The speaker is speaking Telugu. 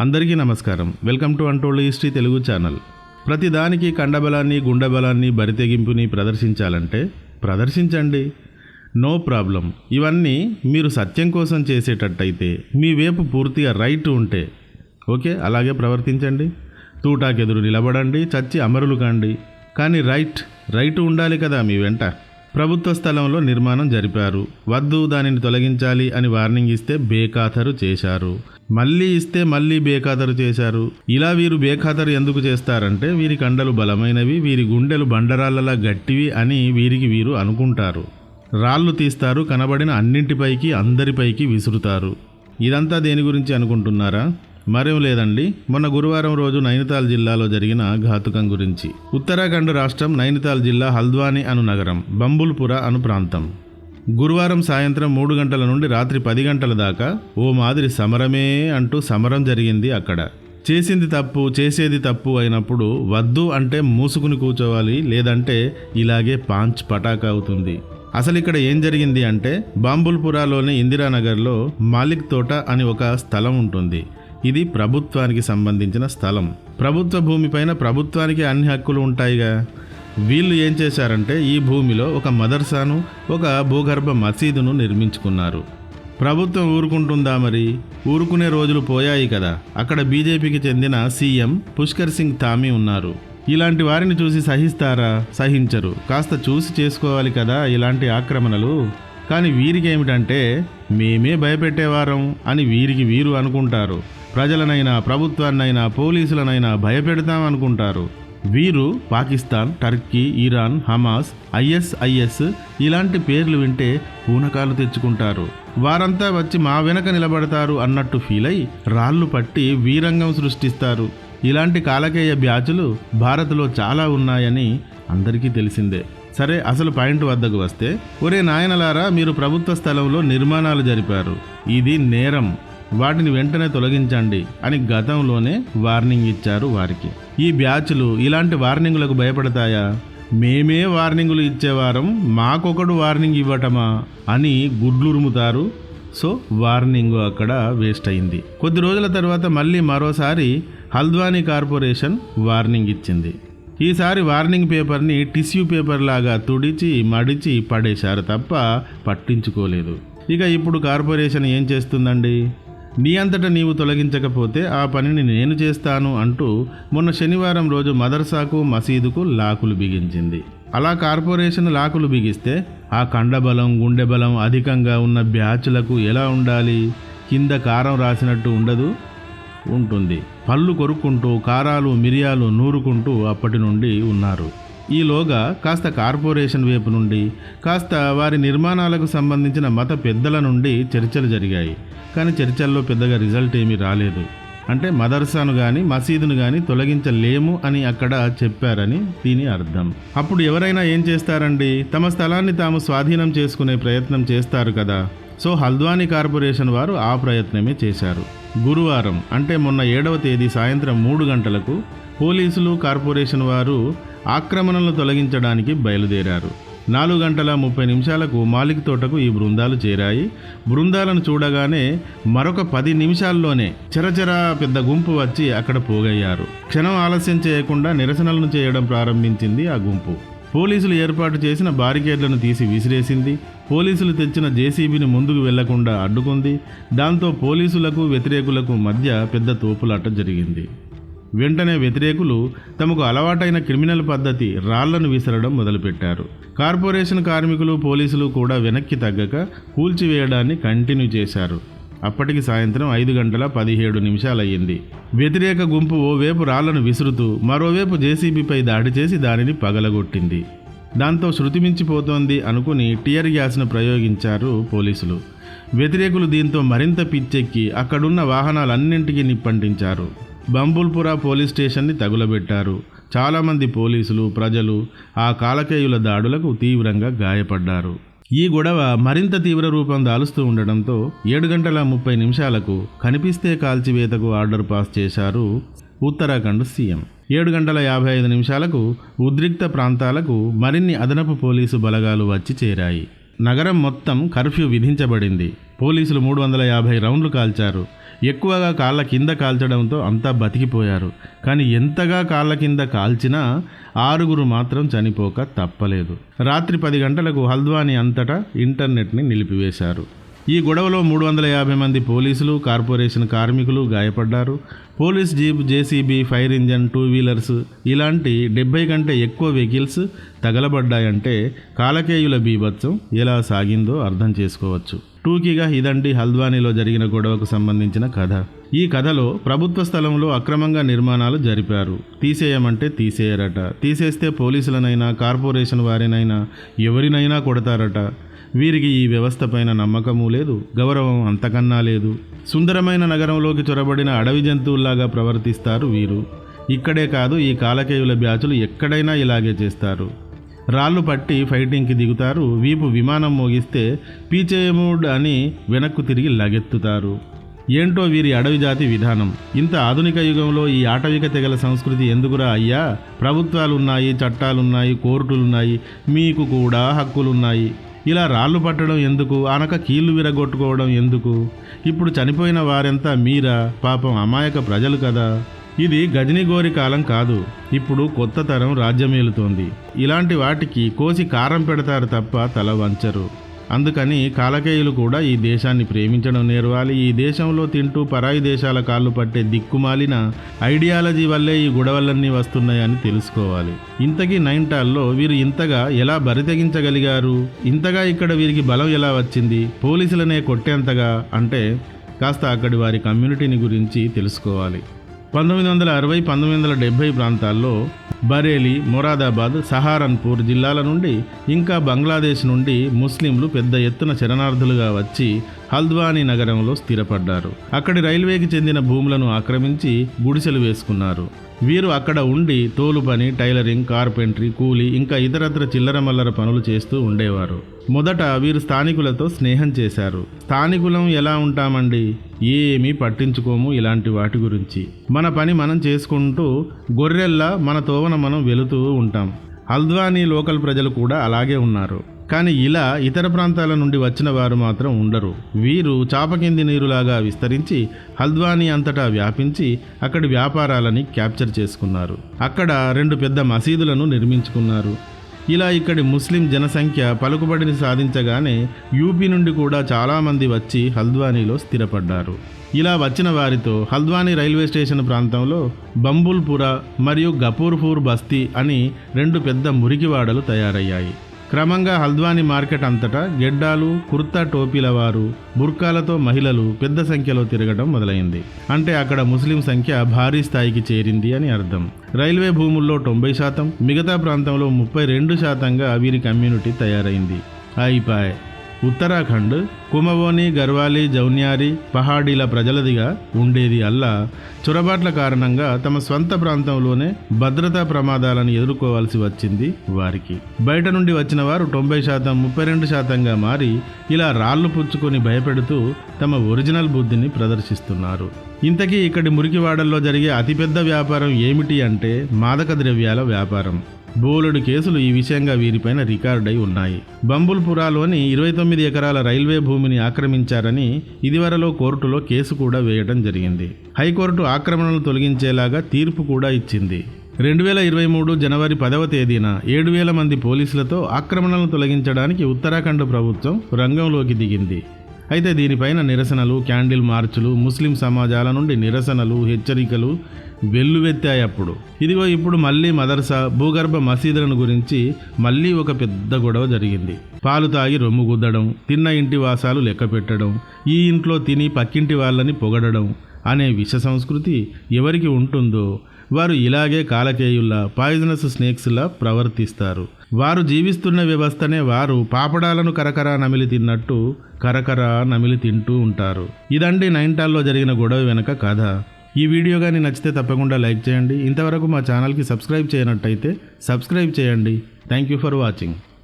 అందరికీ నమస్కారం. Welcome to untold history Telugu channel. ప్రతిదానికి కండబలాన్ని గుండెబలాన్ని బరితెగింపుని ప్రదర్శించాలంటే ప్రదర్శించండి. No problem. ఇవన్నీ మీరు సత్యం కోసం చేసేటట్టయితే మీ వైపు పూర్తిగా రైట్ ఉంటే ఓకే? అలాగే ప్రవర్తించండి. తూటాకెదురు నిలబడండి చచ్చి అమరులు కండి. కానీ రైట్ రైట్ ఉండాలి కదా మీ వెంట. ప్రభుత్వ స్థలంలో నిర్మాణం జరిపారు. వద్దు దానిని తొలగించాలి అని వార్నింగ్ ఇస్తే బేఖాతరు చేశారు. మళ్ళీ ఇస్తే మళ్ళీ బేఖాతరు చేశారు. ఇలా వీరు బేఖాతరు ఎందుకు చేస్తారంటే వీరి కండలు బలమైనవి వీరి గుండెలు బండరాళ్ళలా గట్టివి అని వీరికి వీరు అనుకుంటారు. రాళ్ళు తీస్తారు కనబడిన అన్నింటిపైకి అందరిపైకి విసురుతారు. ఇదంతా దేని గురించి అనుకుంటున్నారా? మరేం లేదండి. మొన్న గురువారం రోజు నైనితాల్ జిల్లాలో జరిగిన ఘాతుకం గురించి. ఉత్తరాఖండ్ రాష్ట్రం నైనితాల్ జిల్లా హల్ద్వాని అను నగరం బంబుల్పుర అను ప్రాంతం. గురువారం సాయంత్రం మూడు గంటల నుండి రాత్రి పది గంటల దాకా ఓ మాదిరి సమరమే అంటూ సమరం జరిగింది అక్కడ. చేసింది తప్పు చేసేది తప్పు అయినప్పుడు వద్దు అంటే మూసుకుని కూర్చోవాలి లేదంటే ఇలాగే పాంచ్ పటాక అవుతుంది. అసలు ఇక్కడ ఏం జరిగింది అంటే బాంబుల్పురాలోని ఇందిరానగర్లో మాలిక్ తోట అని ఒక స్థలం ఉంటుంది. ఇది ప్రభుత్వానికి సంబంధించిన స్థలం. ప్రభుత్వ భూమిపైన ప్రభుత్వానికి అన్ని హక్కులు ఉంటాయిగా. వీళ్ళు ఏం చేశారంటే ఈ భూమిలో ఒక మదర్సాను ఒక భూగర్భ మసీదును నిర్మించుకున్నారు. ప్రభుత్వం ఊరుకుంటుందా మరి? ఊరుకునే రోజులు పోయాయి కదా. అక్కడ బీజేపీకి చెందిన సీఎం పుష్కర్ సింగ్ తామీ ఉన్నారు. ఇలాంటి వారిని చూసి సహిస్తారా? సహించరు. కాస్త చూసి చేసుకోవాలి కదా ఇలాంటి ఆక్రమణలు. కానీ వీరికి ఏమిటంటే మేమే భయపెట్టేవారం అని వీరికి వీరు అనుకుంటారు. ప్రజలనైనా ప్రభుత్వాన్నైనా పోలీసులనైనా భయపెడతామనుకుంటారు వీరు Pakistan Turkey Iran Hamas ISIS ఇలాంటి పేర్లు వింటే పూనకాలు తెచ్చుకుంటారు. వారంతా వచ్చి మా వెనక నిలబడతారు అన్నట్టు ఫీల్ అయి రాళ్ళు పట్టి వీరంగం సృష్టిస్తారు. ఇలాంటి కాలకేయ బ్యాచులు భారత్లో చాలా ఉన్నాయని అందరికీ తెలిసిందే. సరే అసలు పాయింట్ వద్దకు వస్తే ఒరే నాయనలారా మీరు ప్రభుత్వ స్థలంలో నిర్మాణాలు జరిపారు. ఇది నేరం. వాటిని వెంటనే తొలగించండి అని గతంలోనే వార్నింగ్ ఇచ్చారు వారికి. ఈ బ్యాచ్లు ఇలాంటి వార్నింగులకు భయపడతాయా? మేమే వార్నింగులు ఇచ్చేవారం మాకొకడు వార్నింగ్ ఇవ్వటమా? అని గుడ్లురుముతారు. సో వార్నింగ్ అక్కడ వేస్ట్ అయింది. కొద్ది రోజుల తర్వాత మళ్ళీ మరోసారి హల్ద్వానీ కార్పొరేషన్ వార్నింగ్ ఇచ్చింది. ఈసారి వార్నింగ్ పేపర్ని టిష్యూ పేపర్ లాగా తుడిచి మడిచి పడేశారు తప్ప పట్టించుకోలేదు. ఇక ఇప్పుడు కార్పొరేషన్ ఏం చేస్తుందండి? నీ అంతటా నీవు తొలగించకపోతే ఆ పనిని నేను చేస్తాను అంటూ మొన్న శనివారం రోజు మదర్సాకు మసీదుకు లాకులు బిగించింది. అలా కార్పొరేషన్ లాకులు బిగిస్తే ఆ కండబలం గుండె బలం అధికంగా ఉన్న బ్యాచ్లకు ఎలా ఉండాలి? కింద కారం రాసినట్టు ఉండదు? ఉంటుంది. పళ్ళు కొరుక్కుంటూ కారాలు మిరియాలు నూరుకుంటూ అప్పటి నుండి ఉన్నారు. ఈలోగా కాస్త కార్పొరేషన్ వైపు నుండి కాస్త వారి నిర్మాణాలకు సంబంధించిన మత పెద్దల నుండి చర్చలు జరిగాయి. కానీ చర్చల్లో పెద్దగా రిజల్ట్ ఏమీ రాలేదు. అంటే మదర్సాను కానీ మసీదును కానీ తొలగించలేము అని అక్కడ చెప్పారని దీని అర్థం. అప్పుడు ఎవరైనా ఏం చేస్తారండి? తమ స్థలాన్ని తాము స్వాధీనం చేసుకునే ప్రయత్నం చేస్తారు కదా. సో హల్ద్వానీ కార్పొరేషన్ వారు ఆ ప్రయత్నమే చేశారు. గురువారం అంటే మొన్న ఏడవ తేదీ సాయంత్రం మూడు గంటలకు పోలీసులు కార్పొరేషన్ వారు ఆక్రమణలను తొలగించడానికి బయలుదేరారు. నాలుగు గంటల ముప్పై నిమిషాలకు మాలిక్ తోటకు ఈ బృందాలు చేరాయి. బృందాలను చూడగానే మరొక పది నిమిషాల్లోనే చెరచెర పెద్ద గుంపు వచ్చి అక్కడ పోగయ్యారు. క్షణం ఆలస్యం చేయకుండా నిరసనలను చేయడం ప్రారంభించింది ఆ గుంపు. పోలీసులు ఏర్పాటు చేసిన బారికేడ్లను తీసి విసిరేసింది. పోలీసులు తెచ్చిన జేసీబీని ముందుకు వెళ్ళకుండా అడ్డుకుంది. దాంతో పోలీసులకు వ్యతిరేకులకు మధ్య పెద్ద తోపులాట జరిగింది. వెంటనే వ్యతిరేకులు తమకు అలవాటైన క్రిమినల్ పద్ధతి రాళ్ళను విసరడం మొదలుపెట్టారు. కార్పొరేషన్ కార్మికులు పోలీసులు కూడా వెనక్కి తగ్గక కూల్చివేయడాన్ని కంటిన్యూ చేశారు. అప్పటికి సాయంత్రం ఐదు గంటల పదిహేడు నిమిషాలయ్యింది. వ్యతిరేక గుంపు ఓవైపు రాళ్ళను విసురుతూ మరోవైపు జేసీబీపై దాడి చేసి దానిని పగలగొట్టింది. దాంతో శృతిమించిపోతోంది అనుకుని టియర్ గ్యాస్ను ప్రయోగించారు పోలీసులు. వ్యతిరేకులు దీంతో మరింత పిచ్చెక్కి అక్కడున్న వాహనాలన్నింటికీ నిప్పంటించారు. బంబుల్పురా పోలీస్ స్టేషన్ని తగులబెట్టారు. చాలామంది పోలీసులు ప్రజలు ఆ కాలకేయుల దాడులకు తీవ్రంగా గాయపడ్డారు. ఈ గొడవ మరింత తీవ్ర రూపం దాలుస్తూ ఉండడంతో ఏడు గంటల ముప్పై నిమిషాలకు కనిపిస్తే కాల్చివేతకు ఆర్డర్ పాస్ చేశారు ఉత్తరాఖండ్ సీఎం. ఏడు గంటల యాభై ఐదు నిమిషాలకు ఉద్రిక్త ప్రాంతాలకు మరిన్ని అదనపు పోలీసు బలగాలు వచ్చి చేరాయి. నగరం మొత్తం కర్ఫ్యూ విధించబడింది. పోలీసులు మూడు వందల యాభై రౌండ్లు కాల్చారు. ఎక్కువగా కాళ్ళ కింద కాల్చడంతో అంతా బతికిపోయారు. కానీ ఎంతగా కాళ్ళ కింద కాల్చినా ఆరుగురు మాత్రం చనిపోక తప్పలేదు. రాత్రి పది గంటలకు హల్ద్వానీ అంతటా ఇంటర్నెట్ని నిలిపివేశారు. ఈ గొడవలో మూడు వందల యాభై మంది పోలీసులు కార్పొరేషన్ కార్మికులు గాయపడ్డారు. Police jeep JCB fire engine two wheelers ఇలాంటి డెబ్బై కంటే ఎక్కువ వెహికల్స్ తగలబడ్డాయంటే కాలకేయుల బీభత్సం ఎలా సాగిందో అర్థం చేసుకోవచ్చు. టూకీగా ఇదండి హల్ద్వానీలో జరిగిన గొడవకు సంబంధించిన కథ. ఈ కథలో ప్రభుత్వ స్థలంలో అక్రమంగా నిర్మాణాలు జరిపారు. తీసేయమంటే తీసేయరట. తీసేస్తే పోలీసులనైనా కార్పొరేషన్ వారినైనా ఎవరినైనా కొడతారట. వీరికి ఈ వ్యవస్థ పైన నమ్మకము లేదు గౌరవం అంతకన్నా లేదు. సుందరమైన నగరంలోకి చొరబడిన అడవి జంతువుల్లాగా ప్రవర్తిస్తారు వీరు. ఇక్కడే కాదు ఈ కాలకేయుల బ్యాచులు ఎక్కడైనా ఇలాగే చేస్తారు. రాళ్ళు పట్టి ఫైటింగ్కి దిగుతారు వీపు విమానం మోగిస్తే పీచేయమూడ్ అని వెనక్కు తిరిగి లగెత్తుతారు. ఏంటో వీరి అడవి జాతి విధానం. ఇంత ఆధునిక యుగంలో ఈ ఆటవిక తెగల సంస్కృతి ఎందుకురా అయ్యా? ప్రభుత్వాలున్నాయి చట్టాలున్నాయి కోర్టులున్నాయి మీకు కూడా హక్కులున్నాయి. ఇలా రాళ్ళు పట్టడం ఎందుకు? అనక కీళ్ళు విరగొట్టుకోవడం ఎందుకు? ఇప్పుడు చనిపోయిన వారెంతా మీరా? పాపం అమాయక ప్రజలు కదా. ఇది గజనిగోరి కాలం కాదు. ఇప్పుడు కొత్త తరం రాజ్యమేలుతోంది. ఇలాంటి వాటికి కోసి కారం పెడతారు తప్ప తల వంచరు. అందుకని కాలకేయులు కూడా ఈ దేశాన్ని ప్రేమించడం నేర్వాలి. ఈ దేశంలో తింటూ పరాయి దేశాల కాళ్ళు పట్టే దిక్కుమాలిన ఐడియాలజీ వల్లే ఈ గొడవలన్నీ వస్తున్నాయని తెలుసుకోవాలి. ఇంతకీ నైన్టాల్లో వీరు ఇంతగా ఎలా బరితెగించగలిగారు ఇంతగా ఇక్కడ వీరికి బలం ఎలా వచ్చింది? పోలీసులనే కొట్టేంతగా? అంటే కాస్త అక్కడి వారి కమ్యూనిటీని గురించి తెలుసుకోవాలి. పంతొమ్మిది వందల అరవై పంతొమ్మిది వందల డెబ్భై ప్రాంతాల్లో బరేలీ మొరాదాబాద్ సహారన్పూర్ జిల్లాల నుండి ఇంకా బంగ్లాదేశ్ నుండి ముస్లింలు పెద్ద ఎత్తున శరణార్థులుగా వచ్చి హల్ద్వానీ నగరంలో స్థిరపడ్డారు. అక్కడి రైల్వేకి చెందిన భూములను ఆక్రమించి గుడిసెలు వేసుకున్నారు. వీరు అక్కడ ఉండి తోలు పని టైలరింగ్ కార్పెంట్రీ కూలీ ఇంకా ఇతరత్ర చిల్లర మల్లర పనులు చేస్తూ ఉండేవారు. మొదట వీరు స్థానికులతో స్నేహం చేశారు. స్థానికులం ఎలా ఉంటామండి? ఏమీ పట్టించుకోము ఇలాంటి వాటి గురించి. మన పని మనం చేసుకుంటూ గొర్రెల్లా మన తోవన మనం వెళుతూ ఉంటాం. హల్ద్వానీ లోకల్ ప్రజలు కూడా అలాగే ఉన్నారు. కానీ ఇలా ఇతర ప్రాంతాల నుండి వచ్చిన వారు మాత్రం ఉండరు. వీరు చాపకింది నీరులాగా విస్తరించి హల్ద్వానీ అంతటా వ్యాపించి అక్కడి వ్యాపారాలని క్యాప్చర్ చేసుకున్నారు. అక్కడ రెండు పెద్ద మసీదులను నిర్మించుకున్నారు. ఇలా ఇక్కడి ముస్లిం జనసంఖ్య పలుకుబడిని సాధించగానే యూపీ నుండి కూడా చాలామంది వచ్చి హల్ద్వానీలో స్థిరపడ్డారు. ఇలా వచ్చిన వారితో హల్ద్వానీ రైల్వే స్టేషన్ ప్రాంతంలో బంబుల్పుర మరియు గపూర్పూర్ బస్తీ అని రెండు పెద్ద మురికివాడలు తయారయ్యాయి. క్రమంగా హల్ద్వానీ మార్కెట్ అంతటా గెడ్డాలు కుర్తా టోపీల వారు బుర్కాలతో మహిళలు పెద్ద సంఖ్యలో తిరగడం మొదలైంది. అంటే అక్కడ ముస్లిం సంఖ్య భారీ స్థాయికి చేరింది అని అర్థం. రైల్వే భూముల్లో తొంభై శాతం మిగతా ప్రాంతంలో ముప్పై రెండు శాతంగా వీరి కమ్యూనిటీ తయారైంది. అయిపాయ్. ఉత్తరాఖండ్ కుమవోని గర్వాలి జౌన్యారి పహాడీల ప్రజలదిగా ఉండేది అల్లా. చొరబాట్ల కారణంగా తమ స్వంత ప్రాంతంలోనే భద్రతా ప్రమాదాలను ఎదుర్కోవాల్సి వచ్చింది వారికి. బయట నుండి వచ్చిన వారు తొంభై శాతం ముప్పై రెండు శాతంగా మారి ఇలా రాళ్ళు పుచ్చుకొని భయపెడుతూ తమ ఒరిజినల్ బుద్ధిని ప్రదర్శిస్తున్నారు. ఇంతకీ ఇక్కడి మురికివాడల్లో జరిగే అతిపెద్ద వ్యాపారం ఏమిటి అంటే మాదక ద్రవ్యాల వ్యాపారం. బోలెడు కేసులు ఈ విషయంగా వీరిపైన రికార్డై ఉన్నాయి. బంబుల్పురాలోని ఇరవై తొమ్మిది ఎకరాల రైల్వే భూమిని ఆక్రమించారని ఇదివరలో కోర్టులో కేసు కూడా వేయడం జరిగింది. హైకోర్టు ఆక్రమణలు తొలగించేలాగా తీర్పు కూడా ఇచ్చింది. రెండు వేల ఇరవై మూడు జనవరి పదవ తేదీన ఏడు వేల మంది పోలీసులతో ఆక్రమణలను తొలగించడానికి ఉత్తరాఖండ్ ప్రభుత్వం రంగంలోకి దిగింది. అయితే దీనిపైన నిరసనలు క్యాండిల్ మార్చులు ముస్లిం సమాజాల నుండి నిరసనలు హెచ్చరికలు వెల్లువెత్తాయి అప్పుడు ఇదిగో ఇప్పుడు మళ్ళీ మదర్సా భూగర్భ మసీదులను గురించి మళ్ళీ ఒక పెద్ద గొడవ జరిగింది. పాలు తాగి రొమ్ము గుద్దడం తిన్న ఇంటి వాసాలు లెక్క పెట్టడం ఈ ఇంట్లో తిని పక్కింటి వాళ్ళని పొగడడం అనే విష సంస్కృతి ఎవరికి ఉంటుందో వారు ఇలాగే కాలకేయుల్లా పాయిజనస్ స్నేక్స్లా ప్రవర్తిస్తారు. వారు జీవిస్తున్న వ్యవస్థనే వారు పాపడాలను కరకరా నమిలి తిన్నట్టు కరకరా నమిలి తింటూ ఉంటారు. ఇదండి నైన్టాల్లో జరిగిన గొడవ వెనక కథ. ఈ వీడియో కానీ నచ్చితే తప్పకుండా లైక్ చేయండి. ఇంతవరకు మా ఛానల్కి సబ్స్క్రైబ్ చేయనట్టయితే సబ్స్క్రైబ్ చేయండి. Thank you for watching